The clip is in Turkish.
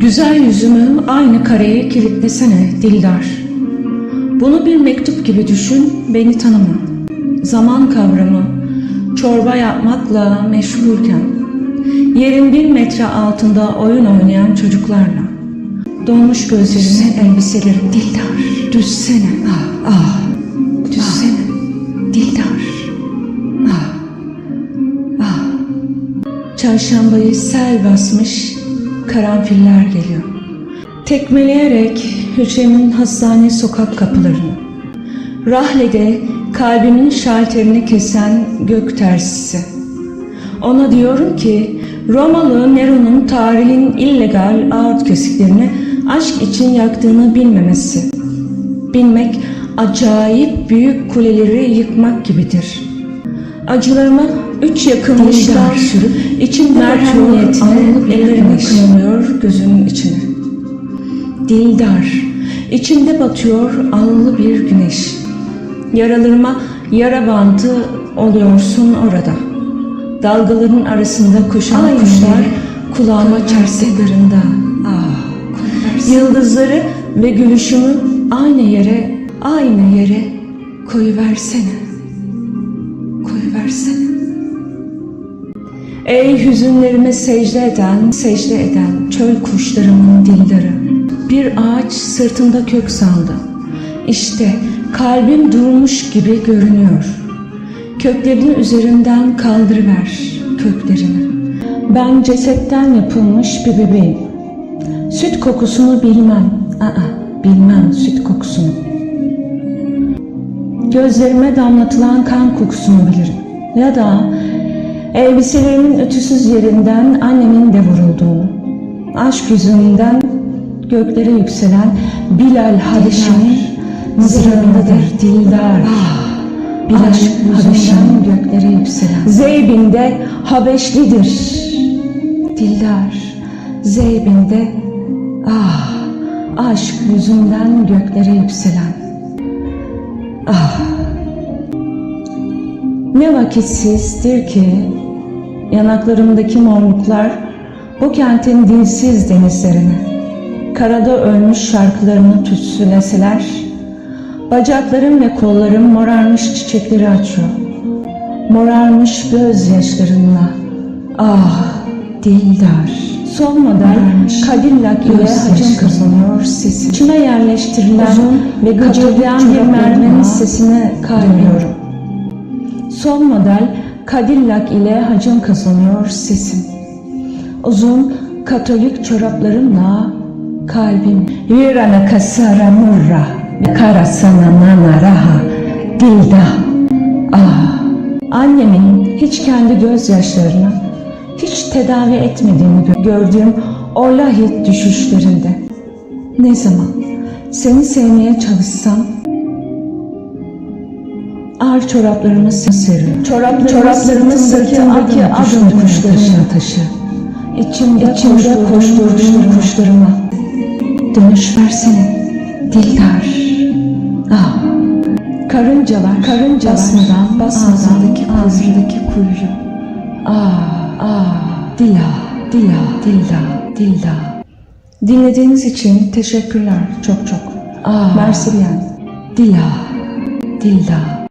Güzel yüzümü aynı kareye kilitlesene Dildar. Bunu bir mektup gibi düşün, beni tanıma. Zaman kavramı, çorba yapmakla meşgulken, yerin bir metre altında oyun oynayan çocuklarla, donmuş gözlerimi, elbiselerim Dildar, düşsene, ah, ah, Çarşambayı sel basmış, karanfiller geliyor. Tekmeleyerek hücremin hastane sokak kapılarını. Rahlede kalbimin şalterini kesen gök tersisi. Ona diyorum ki Romalı Nero'nun tarihin illegal ağıt kesiklerini aşk için yaktığını bilmemesi. Bilmek acayip büyük kuleleri yıkmak gibidir. Acılarıma üç yakınmışlar içim merhametine ellerimi kınamıyor gözümün içine. Dildar, içimde batıyor allı bir güneş. Yaralarıma yara bandı oluyorsun orada. Dalgaların arasında koşan kuşlar kulağıma çarptıklarında. Ah, yıldızları ve gülüşümü aynı yere, aynı yere. Koyuversene. Ey hüzünlerime secde eden, secde eden çöl kuşlarımın dildarı. Bir ağaç sırtında kök saldı. İşte kalbim durmuş gibi görünüyor. Köklerinin üzerinden kaldırıver köklerini. Ben cesetten yapılmış bir bebeğim. Süt kokusunu bilmem. Aa, bilmem süt kokusunu. Gözlerime damlatılan kan kokusunu bilirim. Ya da elbiselerimin ütüsüz yerinden annemin de vurulduğunu. Aşk yüzünden göklere yükselen Bilal Habeşi'nin mızrağındadır dildar. Bilal Habeşi'nin göklere yükselen. Zeybinde Habeşlidir. Dildar. Zeybinde ah aşk yüzünden göklere yükselen. Ah ne vakitsizdir ki yanaklarımdaki morluklar bu kentin dilsiz denizlerine, karada ölmüş şarkılarını tütsüleseler, bacaklarım ve kollarım morarmış çiçekleri açıyor. Morarmış gözyaşlarınla, ah dildar. Solmadan Cadillac ile hacim kazanıyor sesi. İçime yerleştirilen ve gıcırdayan bir mermenin sesine kaybediyorum. Son model Cadillac ile hacim kazanıyor sesim. Uzun katolik çoraplarımla kalbim Yürana kasara murra Karasana nana raha Dilda Ah Annemin hiç kendi gözyaşlarını hiç tedavi etmediğini gö- gördüğüm o lahit düşüşlerinde. Ne zaman seni sevmeye çalışsam Ağır çoraplarımı seriyor. Çoraplarımı, çoraplarımı sırtımdaki adım kuşlarına taşı. İçimde, İçimde koşturduğum kuşlarıma. Dönüş versene. Dildar. Ah. Karıncalar, karıncalar basmadan, basmadan ağzındaki, ağzındaki kuyruk. Ah, ah. Dila, dila, dilda, dilda. Dinlediğiniz için teşekkürler çok çok. Ah. Mersi. Dila, dilda.